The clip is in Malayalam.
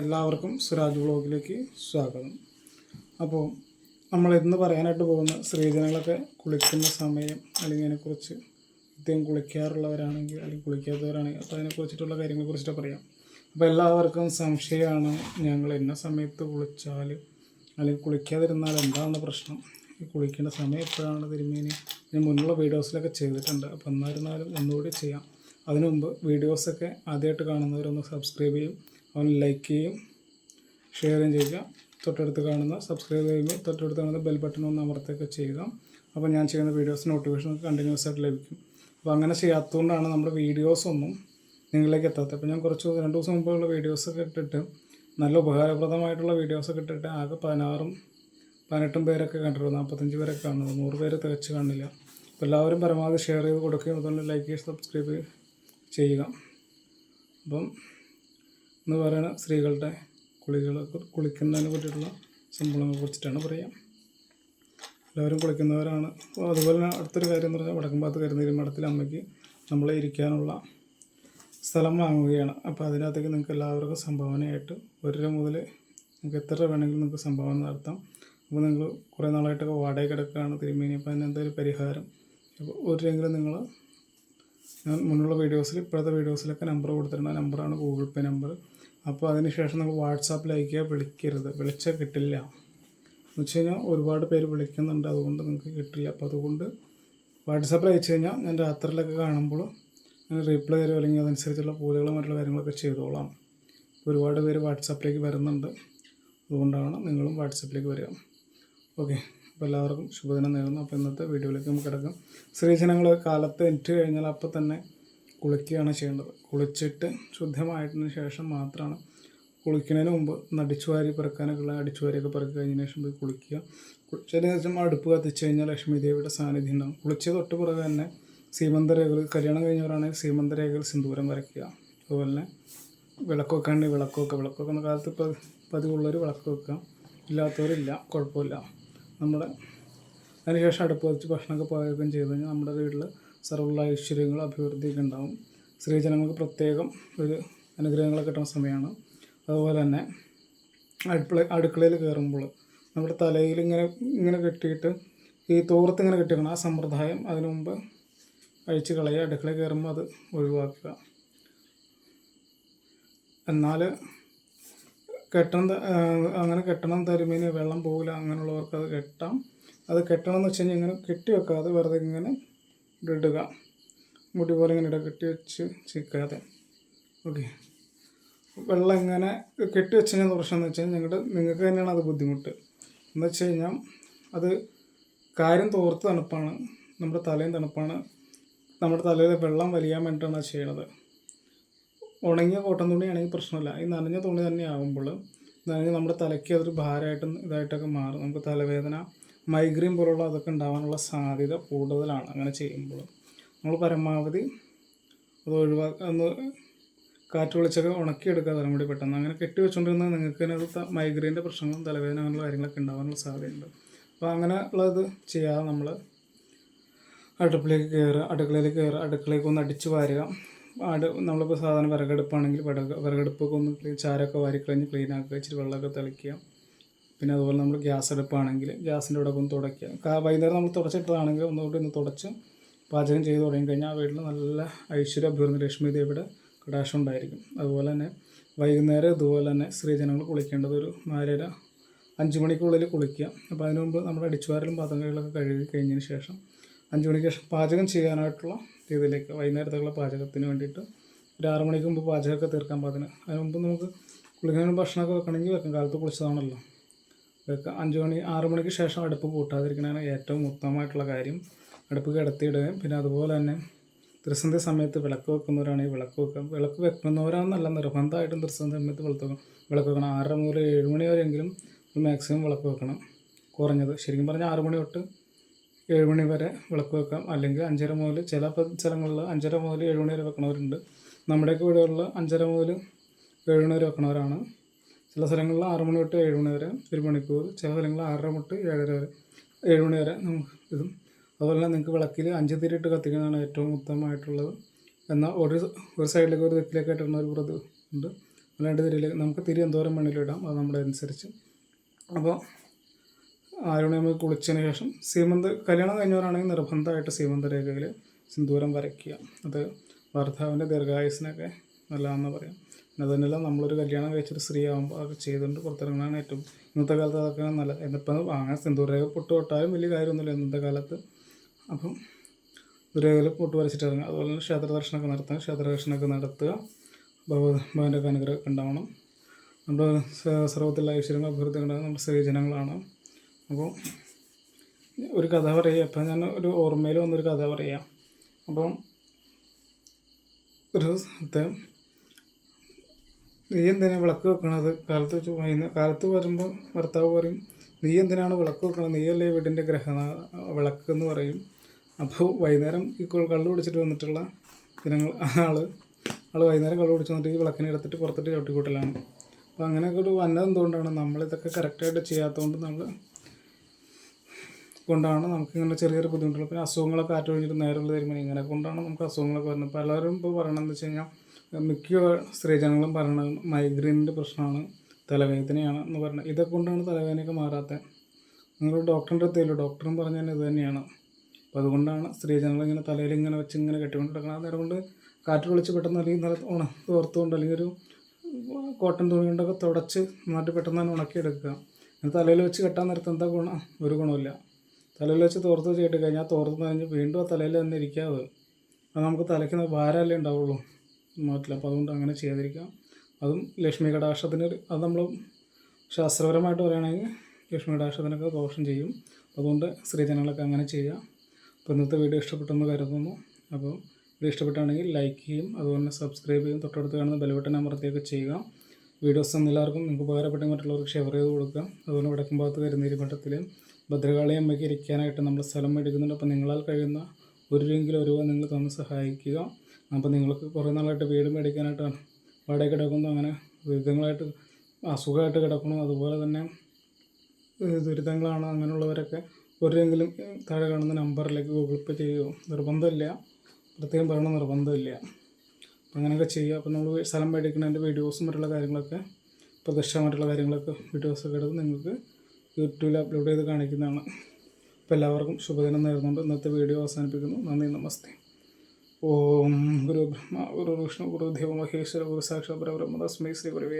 എല്ലാവർക്കും സുരാജ് വ്ളോഗിലേക്ക് സ്വാഗതം. അപ്പോൾ നമ്മൾ ഇന്ന് പറയാനായിട്ട് പോകുന്ന സ്ത്രീജനങ്ങളൊക്കെ കുളിക്കുന്ന സമയം അല്ലെങ്കിൽ അതിനെക്കുറിച്ച് ഇദ്ദേഹം കുളിക്കാറുള്ളവരാണെങ്കിൽ അല്ലെങ്കിൽ കുളിക്കാത്തവരാണെങ്കിൽ അപ്പോൾ അതിനെക്കുറിച്ചിട്ടുള്ള കാര്യങ്ങളെ കുറിച്ചിട്ട് പറയാം. അപ്പോൾ എല്ലാവർക്കും സംശയമാണ് ഞങ്ങൾ ഇന്ന സമയത്ത് കുളിച്ചാൽ അല്ലെങ്കിൽ കുളിക്കാതിരുന്നാൽ എന്താണ് പ്രശ്നം. കുളിക്കേണ്ട സമയം എപ്പോഴാണ് തിരുമേനി? ഞാൻ മുന്നുള്ള വീഡിയോസിലൊക്കെ ചെയ്തിട്ടുണ്ട്. അപ്പോൾ എന്നായിരുന്നാലും ഒന്നുകൂടി ചെയ്യാം. അതിനു മുമ്പ് വീഡിയോസൊക്കെ ആദ്യമായിട്ട് കാണുന്നവരൊന്ന് സബ്സ്ക്രൈബ് ചെയ്യും. അവൻ ലൈക്ക് ചെയ്യും ഷെയറും ചെയ്യും ചെയ്യുക. തൊട്ടടുത്ത് കാണുന്ന സബ്സ്ക്രൈബ് ചെയ്യുമ്പോൾ തൊട്ടടുത്ത് കാണുന്ന ബെൽ ബട്ടൺ ഒന്ന് അമർത്തുകയൊക്കെ ചെയ്യുക. അപ്പോൾ ഞാൻ ചെയ്യുന്ന വീഡിയോസ് നോട്ടിഫിക്കേഷൻ കണ്ടിന്യൂസ് ആയിട്ട് ലഭിക്കും. അപ്പോൾ അങ്ങനെ ചെയ്യാത്തതുകൊണ്ടാണ് നമ്മുടെ വീഡിയോസൊന്നും നിങ്ങളിലേക്ക് എത്താത്തത്. അപ്പോൾ ഞാൻ കുറച്ച് രണ്ട് ദിവസം മുമ്പുള്ള വീഡിയോസൊക്കെ ഇട്ടിട്ട് നല്ല ഉപകാരപ്രദമായിട്ടുള്ള വീഡിയോസൊക്കെ ഇട്ടിട്ട് ആകെ പതിനാറും പതിനെട്ടും പേരൊക്കെ കണ്ടിരുന്നു നാൽപ്പത്തഞ്ച് പേരൊക്കെ കാണുന്നു നൂറ് പേര് തികച്ച് കാണില്ല. അപ്പോൾ എല്ലാവരും പരമാവധി ഷെയർ ചെയ്ത് കൊടുക്കുകയും അതുകൊണ്ട് ലൈക്ക് സബ്സ്ക്രൈബ് ചെയ്യുക. അപ്പം എന്ന് പറയുന്ന സ്ത്രീകളുടെ കുളികൾ കുളിക്കുന്നതിനെ പറ്റിയിട്ടുള്ള സംഭവങ്ങളെ കുറിച്ചിട്ടാണ് പറയാം എല്ലാവരും കുളിക്കുന്നവരാണ്. അപ്പോൾ അതുപോലെ തന്നെ അടുത്തൊരു കാര്യം എന്ന് പറഞ്ഞാൽ വടക്കമ്പാത്ത് കരുന്നേരി മഠത്തിൽ അമ്മയ്ക്ക് നമ്മൾ ഇരിക്കാനുള്ള സ്ഥലം വാങ്ങുകയാണ്. അപ്പോൾ അതിനകത്തേക്ക് നിങ്ങൾക്ക് എല്ലാവർക്കും സംഭാവനയായിട്ട് ഒരു രൂപ മുതൽ നിങ്ങൾക്ക് എത്ര രൂപ വേണമെങ്കിലും നിങ്ങൾക്ക് സംഭാവന നടത്താം. അപ്പോൾ നിങ്ങൾ കുറേ നാളായിട്ടൊക്കെ വാടക കിടക്കുകയാണ് തിരുമേനി. അപ്പോൾ അതിന് എന്തൊരു പരിഹാരം. അപ്പോൾ ഒരു നിങ്ങൾ ഞാൻ മുന്നുള്ള വീഡിയോസിൽ ഇപ്പോഴത്തെ വീഡിയോസിലൊക്കെ നമ്പർ കൊടുത്തിട്ടുണ്ട്. ആ നമ്പറാണ് ഗൂഗിൾ പേ നമ്പർ അപ്പോൾ അതിനുശേഷം നമ്മൾ വാട്സാപ്പിൽ അയക്കുക വിളിക്കരുത്. വിളിച്ചാൽ കിട്ടില്ല. എന്ന് വെച്ച് കഴിഞ്ഞാൽ ഒരുപാട് പേര് വിളിക്കുന്നുണ്ട്. അതുകൊണ്ട് നിങ്ങൾക്ക് കിട്ടില്ല. അപ്പോൾ അതുകൊണ്ട് വാട്സാപ്പിൽ അയച്ചു കഴിഞ്ഞാൽ ഞാൻ രാത്രിയിലൊക്കെ കാണുമ്പോൾ ഞാൻ റീപ്ലൈ തരും അല്ലെങ്കിൽ അതനുസരിച്ചുള്ള പൂജകളും മറ്റുള്ള കാര്യങ്ങളൊക്കെ ചെയ്തോളാം. ഒരുപാട് പേര് വാട്സാപ്പിലേക്ക് വരുന്നുണ്ട്. അതുകൊണ്ടാണ് നിങ്ങളും വാട്സാപ്പിലേക്ക് വരിക. ഓക്കെ. അപ്പോൾ എല്ലാവർക്കും ശുഭദിനം നേരുന്നു. അപ്പോൾ ഇന്നത്തെ വീഡിയോയിലേക്ക് നമുക്ക് കിടക്കാം. സ്ത്രീജനങ്ങൾ കാലത്ത് എൻട്രി കഴിഞ്ഞാൽ അപ്പോൾ തന്നെ കുളിക്കുകയാണ് ചെയ്യേണ്ടത്. കുളിച്ചിട്ട് ശുദ്ധമായതിനു ശേഷം മാത്രമാണ് കുളിക്കുന്നതിന് മുമ്പ് നടിച്ചുവാരി അടിച്ചുവാരി പിറക്കാനൊക്കെ ഉള്ള അടിച്ചുവാരിയൊക്കെ പിറക്കി കഴിഞ്ഞതിന് ശേഷം പോയി കുളിക്കുക. കുളിച്ചതിന് ശേഷം അടുപ്പ് കത്തിച്ച് കഴിഞ്ഞാൽ ലക്ഷ്മി ദേവിയുടെ സാന്നിധ്യം ഉണ്ടാകും കുളിച്ച് തൊട്ട് പുറകെ തന്നെ സീമന്തരേഖകൾ കല്യാണം കഴിഞ്ഞവരാണെങ്കിൽ സീമന്തരേഖകൾ സിന്ദൂരം വരയ്ക്കുക. അതുപോലെ തന്നെ വിളക്ക് വെക്കാണ്ട് വിളക്കൊക്കെ വെക്കുക വിളക്ക് വെക്കുന്ന കാലത്ത് പതിവുള്ളവർ വിളക്ക് വെക്കുക. ഇല്ലാത്തവരില്ല കുഴപ്പമില്ല. നമ്മുടെ അതിനുശേഷം അടുപ്പ് വെച്ച് ഭക്ഷണമൊക്കെ പാചകം ചെയ്ത് കഴിഞ്ഞാൽ നമ്മുടെ വീട്ടിൽ സർവ ഐശ്വര്യങ്ങളും അഭിവൃദ്ധിയൊക്കെ ഉണ്ടാവും. സ്ത്രീജനങ്ങൾക്ക് പ്രത്യേകം ഒരു അനുഗ്രഹങ്ങളൊക്കെ കിട്ടുന്ന സമയമാണ്. അതുപോലെ തന്നെ അടുക്കള അടുക്കളയിൽ കയറുമ്പോൾ നമ്മുടെ തലയിൽ ഇങ്ങനെ ഇങ്ങനെ കെട്ടിയിട്ട് ഈ തോർത്ത് ഇങ്ങനെ കെട്ടിക്കണം ആ സമ്പ്രദായം അതിനു മുമ്പ് അഴിച്ച് കളയുക അടുക്കളയിൽ കയറുമ്പോൾ അത് ഒഴിവാക്കുക. എന്നാൽ കെട്ടണം അങ്ങനെ കെട്ടണം തരുമീന് വെള്ളം പോകില്ല അങ്ങനെയുള്ളവർക്ക് അത് കെട്ടാം. അത് കെട്ടണം എന്ന് വെച്ച് കഴിഞ്ഞാൽ ഇങ്ങനെ കെട്ടി വെക്കാതെ വെറുതെ ഇങ്ങനെ ഇടുക. മുടി പോലെ ഇങ്ങനെ ഇടുക കെട്ടി വെച്ച് ചിക്കാതെ ഓക്കെ വെള്ളം ഇങ്ങനെ കെട്ടി വെച്ച് കഴിഞ്ഞാൽ പ്രശ്നം എന്ന് വെച്ച് കഴിഞ്ഞാൽ നിങ്ങളുടെ നിങ്ങൾക്ക് തന്നെയാണ് അത് ബുദ്ധിമുട്ട്. എന്ന് വെച്ച് കഴിഞ്ഞാൽ അത് കാര്യം തോർത്ത് തണുപ്പാണ്. നമ്മുടെ തലയും തണുപ്പാണ്. നമ്മുടെ തലയിൽ വെള്ളം വലിയാൻ വേണ്ടിയിട്ടാണ് അത് ചെയ്യണത്. ഉണങ്ങിയ കോട്ടൺ തുണിയാണെങ്കിൽ പ്രശ്നമില്ല. ഈ നനഞ്ഞ തുണി തന്നെ ആകുമ്പോൾ നനഞ്ഞ് നമ്മുടെ തലയ്ക്ക് അതൊരു ഭാരമായിട്ടും ഇതായിട്ടൊക്കെ മാറും. നമുക്ക് തലവേദന മൈഗ്രെയിൻ പോലുള്ള അതൊക്കെ ഉണ്ടാകാനുള്ള സാധ്യത കൂടുതലാണ് അങ്ങനെ ചെയ്യുമ്പോൾ. നമ്മൾ പരമാവധി അത് ഒഴിവാക്കുക ഒന്ന് കാറ്റ് വിളിച്ചൊക്കെ ഉണക്കിയെടുക്കുക തലമുടി പെട്ടെന്ന്. അങ്ങനെ കെട്ടി വെച്ചുകൊണ്ടിരുന്നാൽ നിങ്ങൾക്ക് തന്നെ അത് മൈഗ്രെയിന്റെ പ്രശ്നങ്ങളും തലവേദന അങ്ങനെയുള്ള കാര്യങ്ങളൊക്കെ ഉണ്ടാകാനുള്ള സാധ്യതയുണ്ട്. അപ്പോൾ അങ്ങനെ ഉള്ളത് ചെയ്യാതെ നമ്മൾ അടുപ്പിലേക്ക് കയറുക അടുക്കളയിലേക്ക് കയറുക അടുക്കളയ്ക്ക് ഒന്ന് അടിച്ച് വാരുക. അടു നമ്മളിപ്പോൾ സാധാരണ വിറകടുപ്പാണെങ്കിൽ വിറക് വിറകടുപ്പൊക്കെ ഒന്ന് ക്ലീൻ ചാരമൊക്കെ വാരിക്കളഞ്ഞ് ക്ലീൻ ആക്കുക ഇച്ചിരി വെള്ളമൊക്കെ തിളയ്ക്കുക പിന്നെ അതുപോലെ നമ്മൾ ഗ്യാസ് അടുപ്പാണെങ്കിൽ ഗ്യാസിന്റെ ഇവിടെ ഒന്ന് തുടയ്ക്കുക. വൈകുന്നേരം നമ്മൾ തുടച്ചിട്ടതാണെങ്കിൽ ഒന്നുകൂടി ഒന്ന് തുടച്ച് പാചകം ചെയ്ത് തുടങ്ങി കഴിഞ്ഞാൽ വീട്ടിൽ നല്ല ഐശ്വര്യ അഭിവൃദ്ധി ലക്ഷ്മി ദേവിയുടെ കടാശം ഉണ്ടായിരിക്കും അതുപോലെ തന്നെ വൈകുന്നേരം ഇതുപോലെ തന്നെ സ്ത്രീജനങ്ങൾ കുളിക്കേണ്ടത് ഒരു നാലര അഞ്ച് മണിക്കുള്ളിൽ കുളിക്കുക. അപ്പോൾ അതിന് മുമ്പ് നമ്മുടെ അടിച്ചുവാരലും പാത്രങ്ങളിലൊക്കെ കഴുകി കഴിഞ്ഞതിന് ശേഷം അഞ്ച് മണിക്ക് ശേഷം പാചകം ചെയ്യാനായിട്ടുള്ള രീതിയിലേക്ക് വൈകുന്നേരത്തേക്കുള്ള പാചകത്തിന് വേണ്ടിയിട്ട് ഒരു ആറ് മണിക്ക് മുമ്പ് പാചകമൊക്കെ തീർക്കാൻ പാകത്തിന്. അതിന് മുമ്പ് നമുക്ക് കുളിക്കാനും ഭക്ഷണമൊക്കെ വെക്കണമെങ്കിൽ വെക്കാം. കാലത്ത് കുളിച്ചതാണല്ലോ. അഞ്ച് മണി ആറ് മണിക്ക് ശേഷം അടുപ്പ് കൂട്ടാതിരിക്കണതാണ് ഏറ്റവും ഉത്തമമായിട്ടുള്ള കാര്യം. അടുപ്പ് കിടത്തിയിടുകയും പിന്നെ അതുപോലെ തന്നെ ത്രിസന്ധി സമയത്ത് വിളക്ക് വെക്കുന്നവരാണെങ്കിൽ വിളക്ക് വെക്കുക വിളക്ക് വെക്കുന്നവരാണെന്നല്ല നിർബന്ധമായിട്ടും ത്രിസന്ധി സമയത്ത് വിളക്ക് വിളക്ക് വെക്കണം. ആറര മുതൽ ഏഴ് മണി വരെയെങ്കിലും മാക്സിമം വിളക്ക് വെക്കണം. കുറഞ്ഞത് ശരിക്കും പറഞ്ഞാൽ ആറ് മണി തൊട്ട് ഏഴ് മണി വരെ വിളക്ക് വെക്കാം. അല്ലെങ്കിൽ അഞ്ചര മുതൽ ചില സ്ഥലങ്ങളിൽ അഞ്ചര മുതൽ ഏഴ് മണി വരെ വെക്കണവരുണ്ട്. നമ്മുടെയൊക്കെ ഇവിടെയുള്ള അഞ്ചര മുതൽ ഏഴ് മണി വരെ വെക്കണവരാണ്. ചില സ്ഥലങ്ങളിൽ ആറ് മണി തൊട്ട് ഏഴ് മണി വരെ ഒരു മണിക്കൂർ. ചില സ്ഥലങ്ങളിൽ ആറര തൊട്ട് ഏഴര വരെ ഏഴ് മണി വരെ നമുക്ക് ഇതും. അതുപോലെ തന്നെ നിങ്ങൾക്ക് വിളക്കിൽ അഞ്ച് തിരിയിട്ട് കത്തിക്കുന്നതാണ് ഏറ്റവും ഉത്തമമായിട്ടുള്ളത്. എന്നാൽ ഒരു ഒരു സൈഡിലേക്ക് ഒരു തെക്കിലേക്ക് ഇട്ടുന്ന ഒരു വ്രത് ഉണ്ട്. രണ്ട് തിരിയിലേക്ക് നമുക്ക് തിരി എന്തോരം വേണമെങ്കിലും ഇടാം അത് നമ്മുടെ അനുസരിച്ച്. അപ്പോൾ ആറ് നമ്മൾ കുളിച്ചതിന് ശേഷം സീമന്ത് കല്യാണം കഴിഞ്ഞവരാണെങ്കിൽ നിർബന്ധമായിട്ട് സീമന്ത രേഖയിൽ സിന്ദൂരം വരയ്ക്കുക. അത് ഭർത്താവിന്റെ ദീർഘായുസിനൊക്കെ നല്ലതാണെന്ന് പറയാം. പിന്നെ അതുതന്നെയല്ല നമ്മളൊരു കല്യാണം കഴിച്ചൊരു സ്ത്രീ ആകുമ്പോൾ അത് ചെയ്തുകൊണ്ട് പുറത്തിറങ്ങുന്നതാണ് ഏറ്റവും ഇന്നത്തെ കാലത്ത് അതൊക്കെ നല്ല എന്നിപ്പം അങ്ങനെ സിന്ദൂരേഖ പൊട്ട് തൊട്ടാലും വലിയ കാര്യമൊന്നുമില്ല ഇന്നത്തെ കാലത്ത്. അപ്പം ദുരേഖയിൽ പൊട്ട് വരച്ചിട്ട് ഇറങ്ങുക അതുപോലെ തന്നെ ക്ഷേത്ര ദർശനമൊക്കെ നടത്തുക. ക്ഷേത്ര ദർശനമൊക്കെ നടത്തുക. ഭഗവത് ഭഗവാന്റെ ഒക്കെ അനുഗ്രഹം ഉണ്ടാവണം. നമ്മുടെ സർവത്തിലുള്ള സർവത്തിലുള്ള ഐശ്വര്യങ്ങൾ അഭിവൃദ്ധി ഉണ്ടാകുന്ന നമ്മുടെ സ്ത്രീജനങ്ങളാണ്. അപ്പോൾ ഒരു കഥ പറയുക. ഇപ്പം ഞാൻ ഒരു ഓർമ്മയിൽ വന്നൊരു കഥ പറയാം അപ്പം ഒരു സ്ഥലത്ത് നീ എന്തിനാ വിളക്ക് വെക്കണത്? കാലത്ത് വെച്ച് വൈകുന്നേരം കാലത്ത് വരുമ്പോൾ ഭർത്താവ് പറയും നീ എന്തിനാണ് വിളക്ക് വെക്കണത്? നീയല്ലേ വീടിന്റെ ഗ്രഹ വിളക്ക് എന്ന് പറയും. അപ്പോൾ വൈകുന്നേരം ഈ കള്ളു കുടിച്ചിട്ട് വന്നിട്ടുള്ള ജനങ്ങൾ ആൾ ആൾ വൈകുന്നേരം കള്ള് പിടിച്ച് വന്നിട്ട് ഈ വിളക്കിനെ എടുത്തിട്ട് പുറത്തിട്ട് ചവിട്ടിക്കൂട്ടലാണ്. അപ്പോൾ അങ്ങനെയൊക്കെ ഒരു വന്നത് എന്തുകൊണ്ടാണ്? നമ്മളിതൊക്കെ കറക്റ്റായിട്ട് ചെയ്യാത്തതുകൊണ്ട് നമ്മൾ കൊണ്ടാണ് നമുക്ക് ഇങ്ങനെ ചെറിയ ചെറിയ പിന്നെ അസുഖങ്ങളൊക്കെ ആറ്റൊഴിഞ്ഞിട്ട് നേരെയുള്ള തരുമ്പോൾ ഇങ്ങനെ കൊണ്ടാണ് നമുക്ക് അസുഖങ്ങളൊക്കെ വരുന്നത്. പലരും ഇപ്പോൾ പറയണമെന്ന് വെച്ച് കഴിഞ്ഞാൽ മിക്ക സ്ത്രീജനങ്ങളും പറയണത് മൈഗ്രെയിനിന്റെ പ്രശ്നമാണ് തലവേദനയാണ് എന്ന് പറഞ്ഞത് ഇതൊക്കെ കൊണ്ടാണ് തലവേദനയൊക്കെ മാറാത്തത് നിങ്ങൾ ഡോക്ടറിന്റെ അടുത്തല്ലോ ഡോക്ടറും പറഞ്ഞാൽ ഇത് തന്നെയാണ്. അപ്പോൾ അതുകൊണ്ടാണ് സ്ത്രീജനങ്ങൾ ഇങ്ങനെ തലയിൽ ഇങ്ങനെ വെച്ച് ഇങ്ങനെ കെട്ടിക്കൊണ്ട് കിടക്കണം ആ കൊണ്ട് കാറ്റ് വിളിച്ച് പെട്ടെന്ന് അല്ലെങ്കിൽ നല്ല ഉണ തോർത്തുകൊണ്ട് അല്ലെങ്കിൽ ഒരു കോട്ടൺ തുണി കൊണ്ടൊക്കെ തുടച്ച് നന്നായിട്ട് പെട്ടെന്ന് തന്നെ ഉണക്കിയെടുക്കുക. അങ്ങനെ തലയിൽ വെച്ച് കെട്ടാൻ നേരത്ത് എന്താ ഗുണം? ഒരു ഗുണമില്ല തലയിൽ വെച്ച് തോർത്ത് വെച്ച് കെട്ടി കഴിഞ്ഞാൽ തോർത്ത് കഴിഞ്ഞ് വീണ്ടും ആ തലയിൽ തന്നെ ഇരിക്കാതെ അത് നമുക്ക് തലയ്ക്ക് ഭാരമല്ലേ ഉണ്ടാവുള്ളൂ. മാറ്റില്ല. അപ്പോൾ അതുകൊണ്ട് അങ്ങനെ ചെയ്യാതിരിക്കാം. അതും ലക്ഷ്മി കടാക്ഷത്തിന് അത് നമ്മൾ ശാസ്ത്രപരമായിട്ട് പറയുകയാണെങ്കിൽ ലക്ഷ്മി കടാക്ഷത്തിനൊക്കെ ദോഷം ചെയ്യും. അതുകൊണ്ട് സ്ത്രീജനങ്ങളൊക്കെ അങ്ങനെ ചെയ്യുക. അപ്പോൾ ഇന്നത്തെ വീഡിയോ ഇഷ്ടപ്പെട്ടെന്ന് കരുതുന്നു. അപ്പോൾ വീഡിയോ ഇഷ്ടപ്പെട്ടാണെങ്കിൽ ലൈക്ക് ചെയ്യും അതുപോലെ തന്നെ സബ്സ്ക്രൈബ് ചെയ്യും തൊട്ടടുത്ത് കാണുന്ന ബെൽബട്ടൺ അമർത്തിയൊക്കെ ചെയ്യുക. വീഡിയോസ് എല്ലാവർക്കും നിങ്ങൾക്ക് ഉപകാരപ്പെട്ടെങ്കിൽ മറ്റുള്ളവർക്ക് ഷെയർ ചെയ്ത് കൊടുക്കുക. അതുപോലെ വടക്കും ഭാഗത്ത് കരുന്നേരി മഠത്തിൽ ഭദ്രകാളി അമ്മയ്ക്ക് ഇരിക്കാനായിട്ട് നമ്മൾ സ്ഥലം മേടിക്കുന്നുണ്ട്. അപ്പോൾ നിങ്ങളാൽ കഴിയുന്ന ഒരു രൂപയെങ്കിലും ഒരു രൂപ നിങ്ങൾ തന്ന് സഹായിക്കുക. അപ്പോൾ നിങ്ങൾക്ക് കുറേ നാളായിട്ട് വീട് മേടിക്കാനായിട്ടാണ് വാടക കിടക്കുന്നു. അങ്ങനെ ദുരിതങ്ങളായിട്ട് അസുഖമായിട്ട് കിടക്കണം അതുപോലെ തന്നെ ദുരിതങ്ങളാണ് അങ്ങനെയുള്ളവരൊക്കെ. ഒരെങ്കിലും താഴെ കാണുന്ന നമ്പറിലേക്ക് ഗൂഗിൾ പേ ചെയ്യുമോ നിർബന്ധമില്ല. പ്രത്യേകം പറയണ നിർബന്ധമില്ല. അപ്പം അങ്ങനെയൊക്കെ ചെയ്യുക. അപ്പം നമ്മൾ സ്ഥലം മേടിക്കുന്നതിന്റെ വീഡിയോസും മറ്റുള്ള കാര്യങ്ങളൊക്കെ പ്രതിഷ്ഠ മറ്റുള്ള കാര്യങ്ങളൊക്കെ വീഡിയോസൊക്കെ എടുത്ത് നിങ്ങൾക്ക് യൂട്യൂബിൽ അപ്ലോഡ് ചെയ്ത് കാണിക്കുന്നതാണ്. അപ്പോൾ എല്ലാവർക്കും ശുഭദിനം നേരുന്നുണ്ട്. ഇന്നത്തെ വീഡിയോ അവസാനിപ്പിക്കുന്നു. നന്ദി നമസ്തേ. ഓം ഗുരു ബ്രഹ്മ ഗുരു വിഷ്ണു ഗുരു ദേവ മഹേശ്വര ഗുരു സാക്ഷാ പരബ്രഹ്മ തസ്മൈ ശ്രീ ഗുരുവേ